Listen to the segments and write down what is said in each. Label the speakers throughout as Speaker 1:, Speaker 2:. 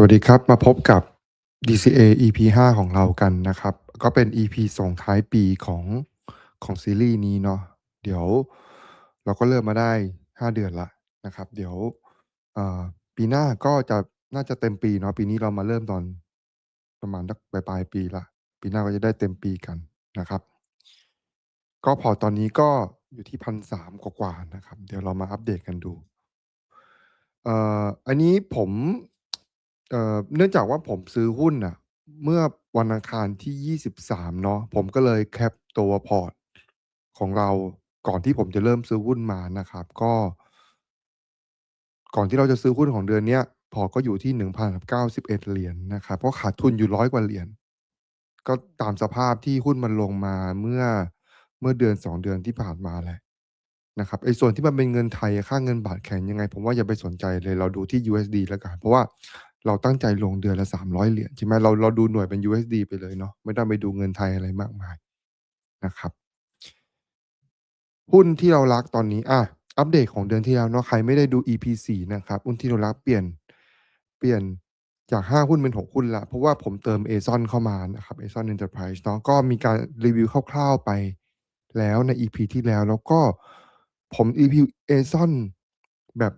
Speaker 1: สวัสดีครับ มาพบกับ DCA EP 5 ของเรากันนะครับ ก็เป็น EP ส่งท้ายปีของของซีรีส์นี้เนาะเดี๋ยวเราก็เริ่มมาได้ 5 เดือนล้วนะครับ เดี๋ยวปีหน้าก็จะน่าจะเต็มปีเนาะปีนี้เรามาเริ่มตอนประมาณสักปลายปีล้วปีหน้าก็จะได้เต็มปีกันนะครับ ก็พอตอนนี้ก็อยู่ที่1,300กว่าๆนะครับ เดี๋ยวเรามาอัปเดตกันดูเอ่ออันนี้ผม เอ่อ เนื่องจากว่าผมซื้อหุ้นน่ะ เมื่อวันอังคารที่ 23 เนาะ ผมก็เลยแคปตัวพอร์ตของเรา ก่อนที่ผมจะเริ่มซื้อหุ้นมานะครับ ก็ ก่อนที่เราจะซื้อหุ้นของเดือนเนี้ย พอร์ตก็อยู่ที่ 1,091นะครับ ก็ขาดทุนอยู่ 100 กว่าเหรียญ ก็ตามสภาพที่หุ้นมันลงมาเมื่อ เมื่อเดือน 2 เดือนที่ผ่านมาแหละนะครับ ไอ้ส่วนที่มันเป็นเงินไทยอะ ค่าเงินบาทแข็งยังไง ผมว่าอย่าไปสนใจเลย เราดูที่ USD แล้วกัน เพราะว่า เราตั้งใจลงเดือนละ 300 เหรียญใช่ไหมเราเราดูหน่วยเป็น USD ไปเลยเนาะไม่ต้องไปดูเงินไทยอะไรมากมายนะครับ หุ้นที่เรารักตอนนี้อะอัปเดตของเดือนที่แล้วเนาะใครไม่ได้ดู EP 4นะครับหุ้นที่เรารักเปลี่ยนเปลี่ยนจาก 5 หุ้นเป็น 6 หุ้นล้วเพราะว่าผมเติม Ason เข้ามานะครับ Ason Enterprise เนาะก็มีการรีวิวคร่าวๆไปแล้วใน EP ที่แล้วแล้วก็ผมรีวิว Ason แบบ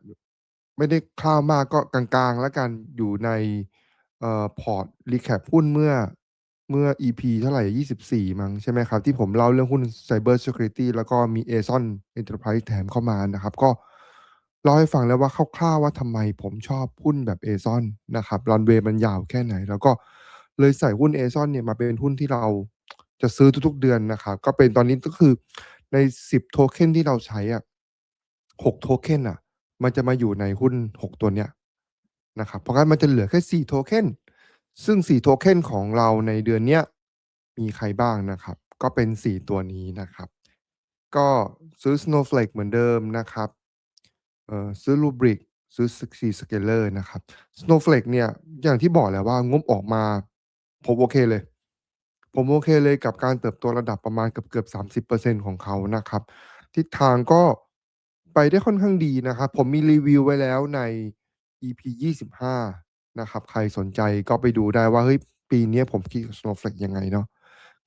Speaker 1: ไม่ได้คร่าวมากก็กลาง ๆ แล้วกัน อยู่ใน เอ่อ พอร์ต recap หุ้นเมื่อ เมื่อ EP เท่าไร 24 มั้ง ใช่ไหมครับ ที่ผมเล่าเรื่องหุ้น Cyber Security แล้วก็มี Ason Enterprise แถมเข้ามานะครับ ก็เล่าให้ฟังแล้วว่าคร่าวๆว่าทำไมผมชอบหุ้นแบบ Ason นะครับ runway มันยาวแค่ไหน แล้วก็เลยใส่หุ้น Ason เนี่ยมาเป็นหุ้นที่เราจะซื้อทุกๆเดือนนะครับ ก็เป็นตอนนี้ก็คือใน 10 token ที่เราใช้อะ6 token น่ะ มันจะมาอยู่ในหุ้น 6 ตัวเนี้ยนะครับเพราะงั้นมันจะเหลือแค่4 token ซึ่ง4 token ของเราในเดือนเนี้ยมีใครบ้างนะครับ ก็เป็น 4 ตัวนี้นะครับ ก็ซื้อ Snowflake เหมือนเดิมนะครับเอ่อซื้อ Rubrik ซื้อ Zscaler นะครับ Snowflake เนี่ยอย่างที่บอกแหละว่างบออกมาผมโอเคเลย ผมโอเคเลยกับการเติบโตระดับประมาณเกือบๆ30%ของเขานะครับ ทิศทางก็ ไปได้ค่อนข้างดีนะครับ ผมมีรีวิวไว้แล้วใน EP 25 นะครับ ใครสนใจก็ไปดูได้ว่าเฮ้ยปีนี้ผมคิดกับ Snowflake ยังไงเนาะ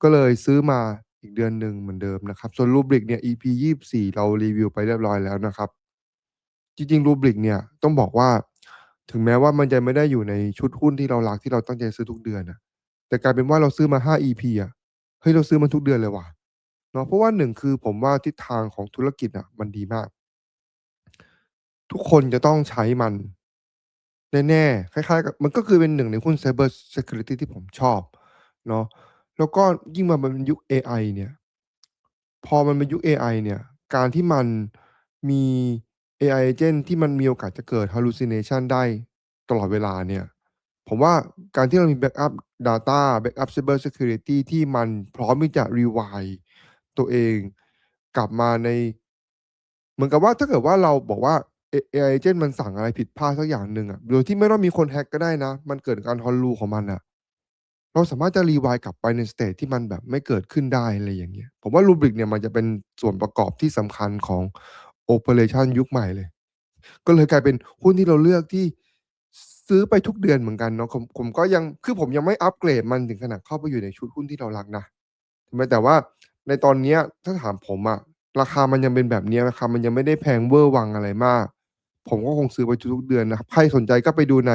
Speaker 1: ก็เลยซื้อมาอีกเดือนหนึ่งเหมือนเดิมนะครับ ส่วน Rubrik เนี่ย EP 24 เรารีวิวไปเรียบร้อยแล้วนะครับ จริงๆ Rubrik เนี่ยต้องบอกว่า ถึงแม้ว่ามันจะไม่ได้อยู่ในชุดหุ้นที่เรารักที่เราตั้งใจซื้อทุกเดือนนะแต่กลายเป็นว่าเราซื้อมา 5 EP อะเฮ้ยเราซื้อมันทุกเดือนเลยว่ะเนาะเพราะว่า1คือผมว่าทิศทางของธุรกิจอะมันดีมาก ทุกคนจะต้องใช้มัน แน่ๆ คล้ายๆกับมันก็คือเป็นหนึ่งในหุ้น Cyber Security ที่ผมชอบเนาะแล้วก็ยิ่งมาเป็นยุคเอไอเนี่ย พอมันเป็นยุคเอไอเนี่ย การที่มันมีเอไอเอเจนที่มันมีโอกาสจะเกิด hallucination ได้ตลอดเวลาเนี่ย ผมว่าการที่เรามีแบ็กอัปดาตาแบ็กอัป Cyber Security ที่มันพร้อมที่จะ rewind ตัวเอง กลับมาใน เหมือนกับว่าถ้าเกิดว่าเราบอกว่า เอเอไอเจนต์มันสั่งอะไรผิดพลาดสักอย่างหนึ่งอะโดยที่ไม่ต้องมีคน hack ก็ได้นะ มันเกิดการ hollow ของมันน่ะเราสามารถจะ rewind กลับไปใน state ที่มันแบบไม่เกิดขึ้นได้อะไรอย่างเงี้ย ผมว่า Rubrik เนี่ยมันจะเป็นส่วนประกอบที่สำคัญของ operation ยุคใหม่เลย ก็เลยกลายเป็นหุ้นที่เราเลือกที่ซื้อไปทุกเดือนเหมือนกันเนาะผมผมก็ยังคือผมยังไม่อัปเกรดมันถึงขนาดเข้าไปอยู่ในชุดหุ้นที่เรารักนะใช่ไหมแต่ว่าในตอนเนี้ยถ้าถามผมอะราคามันยังเป็นแบบนี้ราคามันยังไม่ได้แพงเวอร์วังอะไรมาก ผมก็คงซื้อไปทุกๆเดือนนะครับ ใครสนใจก็ไปดูใน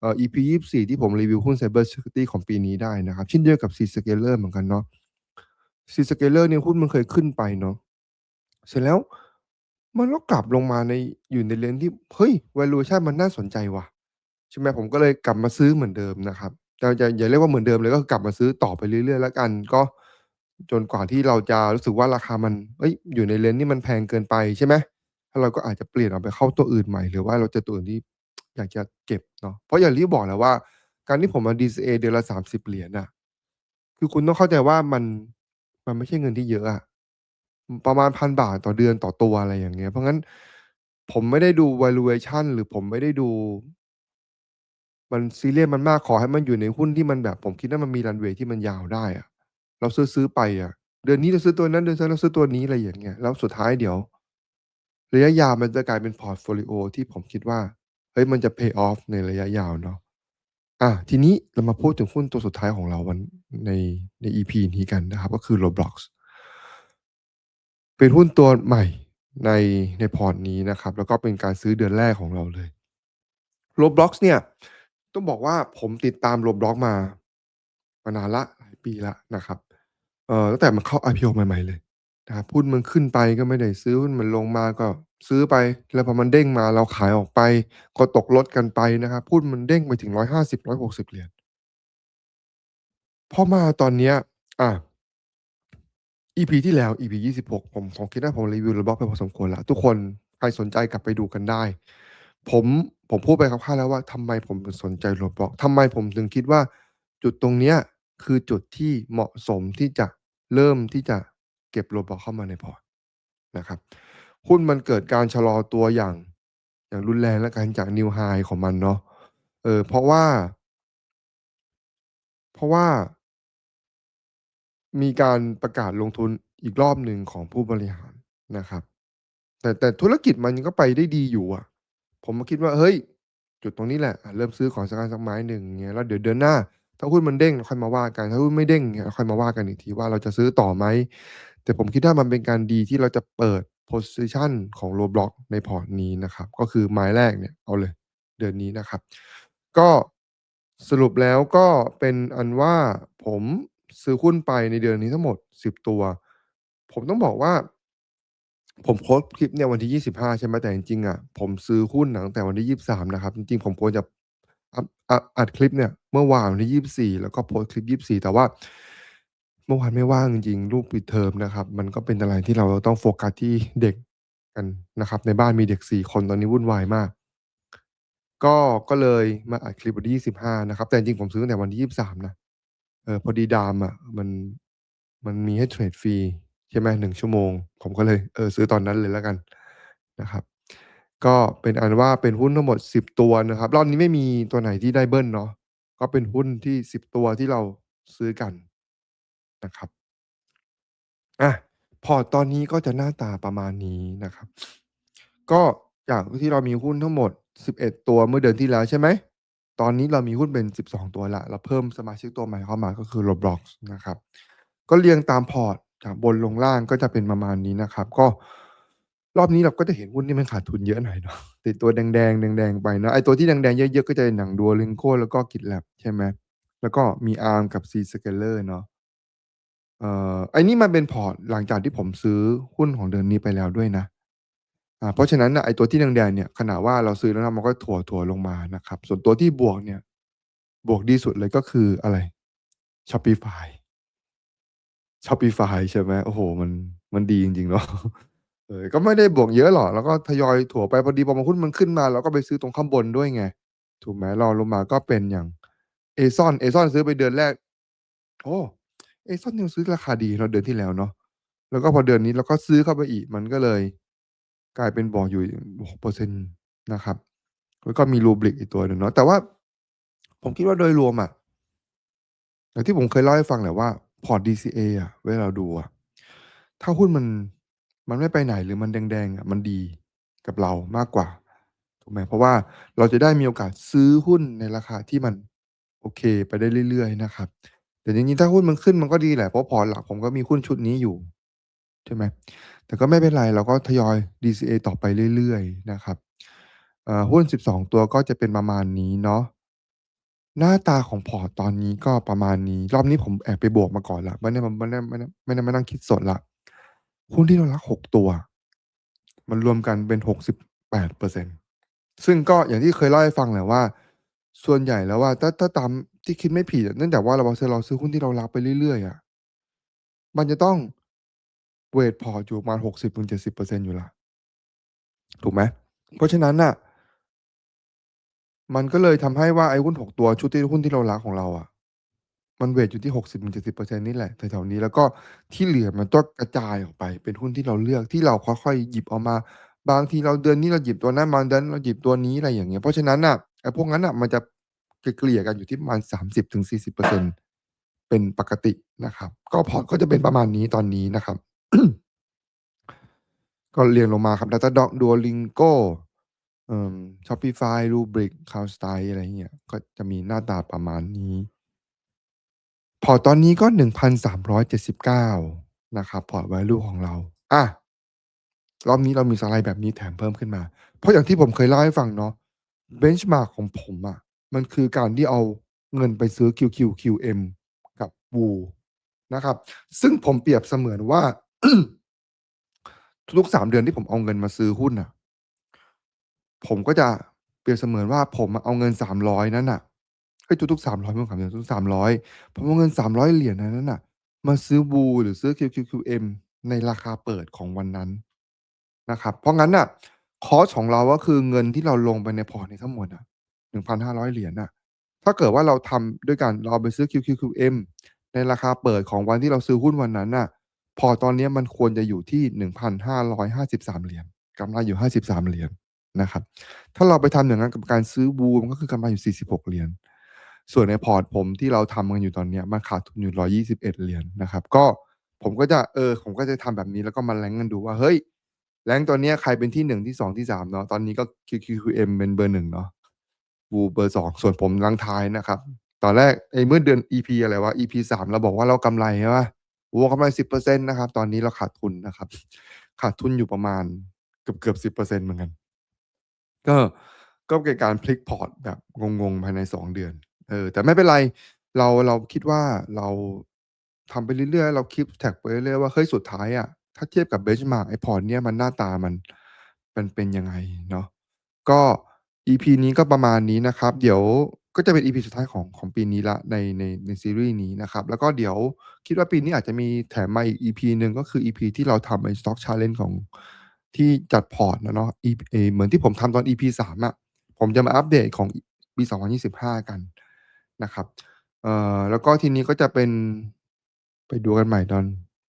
Speaker 1: เอ่อ EP 24 ที่ผมรีวิวหุ้น Cyber Security ของปีนี้ได้นะครับ เช่นเดียวกับ Zscaler เหมือนกันเนาะ Zscaler เนี่ยหุ้นมันเคยขึ้นไปเนาะเสร็จแล้วมันก็กลับลงมาในอยู่ใน range ที่ เฮ้ย valuation มันน่าสนใจว่ะ ใช่ไหมผมก็เลยกลับมาซื้อเหมือนเดิมนะครับจะอย่าอย่าเรียกว่าเหมือนเดิมเลยก็คือกลับมาซื้อต่อไปเรื่อยๆแล้วกัน ก็จนกว่าที่เราจะรู้สึกว่าราคามันเฮ้ยอยู่ใน range ที่มันแพงเกินไปใช่ไหม แล้วเราก็อาจจะเปลี่ยนออกไปเข้าตัวอื่นใหม่ หรือว่าเราเจอตัวอื่นที่อยากจะเก็บเนาะเพราะอย่างที่บอกแหละว่า การที่ผมมา DCA เดือนละ30เหรียญอะคือคุณต้องเข้าใจว่ามันมันไม่ใช่เงินที่เยอะอะอืมประมาณ1,000บาทต่อเดือนต่อตัวอะไรอย่างเงี้ย เพราะงั้นผมไม่ได้ดู valuation หรือผมไม่ได้ดู มันซีเรียสมันมากขอให้มันอยู่ในหุ้นที่มันแบบ ผมคิดว่ามันมี runway ที่มันยาวได้อะเราซื้อๆไปอะเดือนนี้เราซื้อตัวนั้นเดือนที่แล้วเราซื้อตัวนี้อะไรอย่างเงี้ยแล้วสุดท้ายเดี๋ยว ระยะยาวมันจะกลายเป็นพอร์ตโฟลิโอที่ผมคิดว่า เฮ้ยมันจะ pay off ในระยะยาวเนาะอาทีนี้เรามาพูดถึงหุ้นตัวสุดท้ายของเราวันในใน EP นี้กันนะครับ ก็คือ Roblox เป็นหุ้นตัวใหม่ในในพอร์ตนี้นะครับ แล้วก็เป็นการซื้อเดือนแรกของเราเลย Roblox เนี่ย ต้องบอกว่าผมติดตาม Roblox มามานานล้วหลายปีล้วนะครับ เอ่อตั้งแต่มันเข้า IPO ใหม่ ๆ เลย นะครับ หุ้นมันขึ้นไปก็ไม่ได้ซื้อ หุ้นมันลงมาก็ซื้อไป แล้วพอมันเด้งมาเราขายออกไป ก็ตกรถกันไปนะครับ หุ้นมันเด้งไปถึง $150-$160 พอมาตอนเนี้ย อา EP ที่แล้ว EP 26 ผม ผมคิดว่าผมรีวิว Roblox ไปพอสมควรแล้ว ทุกคน ใครสนใจกลับไปดูกันได้ ผม ผมพูดไปคร่าว ๆ แล้วว่า ทำไมผมถึงสนใจ Roblox ทำไมผมถึงคิดว่า จุดตรงเนี้ย คือจุดที่เหมาะสมที่จะ เริ่มที่จะ เก็บ Roblox เข้ามาในพอร์ตนะครับ หุ้นมันเกิดการชะลอตัวอย่าง อย่างรุนแรงแล้วกันจาก New High ของมันเนาะเออเพราะว่า เพราะว่า มีการประกาศลงทุนอีกรอบหนึ่งของผู้บริหารนะครับ แต่แต่ธุรกิจมันก็ไปได้ดีอยู่อะผมก็คิดว่าเฮ้ย จุดตรงนี้แหละ เริ่มซื้อของสักไม้สักไม้หนึ่งอย่างเงี้ยแล้วเดี๋ยวเดือนหน้า ถ้าหุ้นมันเด้งค่อยมาว่ากัน ถ้าหุ้นไม่เด้งเงี้ยค่อยมาว่ากันอีกทีว่าเราจะซื้อต่อไหม แต่ผมคิดว่ามันเป็นการดีที่เราจะเปิดโพซิชันของ Roblox ในพอร์ตนี้นะครับ ก็คือไม้แรกเนี่ยเอาเลยเดือนนี้นะครับ ก็สรุปแล้วก็เป็นอันว่าผมซื้อหุ้นไปในเดือนนี้ทั้งหมด 10 ตัว ผมต้องบอกว่า ผมโพสคลิปเนี่ยวันที่ 25 ใช่ไหมแต่จริงๆอะผมซื้อหุ้นตั้งแต่วันที่ 23 นะครับ จริงๆ ผมควรจะ อัปอัปอัดคลิปเนี่ยเมื่อวานวันที่24แล้วก็โพสต์คลิป24แต่ว่า เมื่อวานไม่ว่างจริงๆลูกปิดเทอมนะครับ มันก็เป็นอะไรที่เราต้องโฟกัสที่เด็กกันนะครับ ในบ้านมีเด็ก4คนตอนนี้วุ่นวายมาก ก็ก็เลยมาอัดคลิปวันที่25นะครับ แต่จริงๆผมซื้อตั้งแต่วันที่23นะเออพอดีดามอะมันมันมีให้เทรดฟรีใช่ไหม1ชั่วโมง ผมก็เลยเออซื้อตอนนั้นเลยแล้วกันนะครับ ก็เป็นอันว่าเป็นหุ้นทั้งหมด 10 ตัวนะครับ รอบนี้ไม่มีตัวไหนที่ได้เบิ้ลเนาะก็เป็นหุ้นที่ 10 ตัวที่เราซื้อกันนะครับอาพอร์ตตอนนี้ก็จะหน้าตาประมาณนี้นะครับ ก็จากที่เรามีหุ้นทั้งหมด 11 ตัวเมื่อเดือนที่แล้วใช่ไหม ตอนนี้เรามีหุ้นเป็น 12 ตัวล้วเราเพิ่มสมาชิกตัวใหม่เข้ามาก็คือ Roblox นะครับ ก็เรียงตามพอร์ตจากบนลงล่างก็จะเป็นประมาณนี้นะครับ ก็ รอบนี้เราก็จะเห็นหุ้นที่มันขาดทุนเยอะหน่อยเนาะติดตัวแดงๆแดงๆไปเนาะไอตัวที่แดงๆเยอะๆก็จะเป็นอย่าง Duolingo แล้วก็ GitLab ใช่ไหมแล้วก็มี Arm กับ Zscaler เนาะเอ่อไอนี่มันเป็นพอร์ตหลังจากที่ผมซื้อหุ้นของเดือนนี้ไปแล้วด้วยนะอ่าเพราะฉะนั้นนะไอตัวที่แดงๆเนี่ยขนาดว่าเราซื้อแล้วนะมันก็ถั่วๆลงมานะครับ ส่วนตัวที่บวกเนี่ย บวกดีสุดเลยก็คืออะไร Shopify Shopify ใช่ไหมโอ้โฮมันมันดีจริงๆเนาะ เออ ก็ไม่ได้บวกเยอะหรอก แล้วก็ทยอยถั่วไป พอดีพอมหุ้นมันขึ้นมา เราก็ไปซื้อตรงข้างบนด้วยไง ถูกไหม รองลงมาก็เป็นอย่าง Ezon Ezon ซื้อไปเดือนแรก โอ้ Ezon ยังซื้อราคาดีเนาะ เดือนที่แล้วเนาะ แล้วก็พอเดือนนี้เราก็ซื้อเข้าไปอีก มันก็เลย กลายเป็นบวกอยู่ 6%นะครับ แล้วก็มี Rubrik อีกตัวหนึ่งเนาะ แต่ว่า ผมคิดว่าโดยรวมอะ อย่างที่ผมเคยเล่าให้ฟังแหละว่า พอร์ต DCA อะ เวลาเราดูอะ ถ้าหุ้นมัน มันไม่ไปไหนหรือมันแดง ๆ อะ มันดีกับเรามากกว่า ถูกไหม เพราะว่าเราจะได้มีโอกาสซื้อหุ้นในราคาที่มันโอเคไปได้เรื่อย ๆ นะครับ แต่จริง ๆ ถ้าหุ้นมันขึ้นมันก็ดีแหละ เพราะพอร์ตหลักผมก็มีหุ้นชุดนี้อยู่ ใช่ไหม แต่ก็ไม่เป็นไร เราก็ทยอย DCA ต่อไปเรื่อย ๆ นะครับ เอ่อ หุ้น 12 ตัวก็จะเป็นประมาณนี้เนาะ หน้าตาของพอร์ตตอนนี้ก็ประมาณนี้ รอบนี้ผมแอบไปบวกมาก่อนแล้ว ไม่ได้มา ไม่ได้ ไม่ได้ ไม่ได้มานั่งคิดสดแล้ว หุ้นที่เรารัก6ตัว มันรวมกันเป็น68%ซึ่งก็อย่างที่เคยเล่าให้ฟังแหละว่า ส่วนใหญ่แล้วอะถ้าถ้าตามที่คิดไม่ผิดอะเนื่องจากว่าเราเราซื้อหุ้นที่เรารักไปเรื่อยๆอะมันจะต้องเวตพอร์ตอยู่ประมาณ60-70%อร์เซ็นอยู่ล้วถูกไหมเพราะฉะนั้นน่ะ มันก็เลยทำให้ว่าไอ้หุ้น6ตัวชุดที่หุ้นที่เรารักของเราอะ มันเวตอยู่ที่ 60-70%นี่แหละ แถวๆนี้ แล้วก็ที่เหลือมันก็กระจายออกไป เป็นหุ้นที่เราเลือก ที่เราค่อย ๆ หยิบเอามา บางทีเราเดือนนี้เราหยิบตัวนั้น บางเดือนเราหยิบตัวนี้ อะไรอย่างเงี้ย เพราะฉะนั้นน่ะ ไอ้พวกนั้นน่ะ มันจะเกลี่ย ๆ กันอยู่ที่ประมาณ 30-40%เป็นปกตินะครับ ก็พอร์ตก็จะเป็นประมาณนี้ตอนนี้นะครับ ก็เรียงลงมาครับ Datadog Duolingo เอ่อ Shopify Rubrik CrowdStrike อะไรเงี้ย ก็จะมีหน้าตาประมาณนี้ พอร์ตตอนนี้ก็ 1,379 นะครับ พอร์ต value ของเราอารอบนี้เรามีสไลด์แบบนี้แถมเพิ่มขึ้นมา เพราะอย่างที่ผมเคยเล่าให้ฟังเนาะ benchmark ของผมอะมันคือการที่เอาเงินไปซื้อ QQ QM กับ WOO นะครับ ซึ่งผมเปรียบเสมือนว่า ทุกๆ3เดือนที่ผมเอาเงินมาซื้อหุ้นน่ะ ผมก็จะเปรียบเสมือนว่าผมเอาเงิน300นั้นน่ะ เฮ้ยทุกๆ300ไม่ต้อง3เดือนทุกๆ300ผมเอาเงิน300เหรียญนั้นน่ะ มาซื้อ WOO หรือซื้อ QQ QM ในราคาเปิดของวันนั้นนะครับ เพราะงั้นน่ะคอสของเราก็คือเงินที่เราลงไปในพอร์ตในทั้งหมดอะ1,500เหรียญน่ะ ถ้าเกิดว่าเราทำด้วยกันเราไปซื้อ QQ QM ในราคาเปิดของวันที่เราซื้อหุ้นวันนั้นน่ะ พอตอนนี้มันควรจะอยู่ที่1,553เหรียญกำไรอยู่53เหรียญนะครับ ถ้าเราไปทำอย่างนั้นกับการซื้อ WOO มันก็คือกำไรอยู่ 46 เหรียญ ส่วนในพอร์ตผมที่เราทำกันอยู่ตอนนี้มันขาดทุนอยู่ 121 เหรียญนะครับ ก็ผมก็จะเออผมก็จะทำแบบนี้แล้วก็มา rank กันดูว่าเฮ้ย rank ตอนนี้ใครเป็นที่1ที่2ที่3เนาะตอนนี้ก็ QQ QM เป็นเบอร์1เนาะ WOO เบอร์2ส่วนผมรังท้ายนะครับ ตอนแรกไอ้เมื่อเดือน EP อะไรวะ EP 3เราบอกว่าเรากำไรใช่เปล่าโอ้โฮกำไร10%นต์นะครับ ตอนนี้เราขาดทุนนะครับ ขาดทุนอยู่ประมาณเกือบๆ10%เปอร์เซ็นต์เหมือนกัน ก็ก็เป็นการพลิกพอร์ตแบบงงๆ ภายใน2เดือน เออ แต่ไม่เป็นไร เรา เราคิดว่า เราทำไปเรื่อย ๆ เรา keep track ไปเรื่อย ๆ ว่า เฮ้ย สุดท้ายอะ ถ้าเทียบกับ benchmark ไอ้พอร์ตเนี้ยมันหน้าตามัน มันเป็นยังไงเนาะ ก็ EP นี้ก็ประมาณนี้นะครับ เดี๋ยวก็จะเป็น EP สุดท้ายของ ของปีนี้แล้ว ใน ใน ในซีรีส์นี้นะครับ แล้วก็เดี๋ยวคิดว่าปีนี้อาจจะมีแถมมาอีก EP หนึ่ง ก็คือ EP ที่เราทำไอ้ Stock Challenge ของ ที่จัดพอร์ตอะเนาะอีเอเหมือนที่ผมทำตอน EP 3 อะ ผมจะมาอัปเดตของ ปี 2025 กัน นะครับ เอ่อ แล้วก็ทีนี้ก็จะเป็น ไปดูกันใหม่ตอน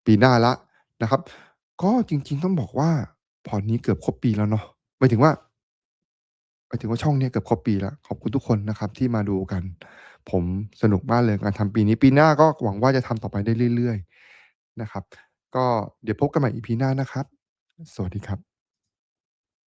Speaker 1: ปีหน้าแล้วนะครับ ก็จริง ๆ ต้องบอกว่า พอร์ตนี้เกือบครบปีแล้วเนาะ หมายถึงว่า หมายถึงว่าช่องเนี้ยเกือบครบปีแล้ว ขอบคุณทุกคนนะครับที่มาดูกัน ผมสนุกมากเลยการทำปีนี้ ปีหน้าก็หวังว่าจะทำต่อไปได้เรื่อย ๆ นะครับ ก็เดี๋ยวพบกันใหม่ EP หน้านะครับ สวัสดีครับ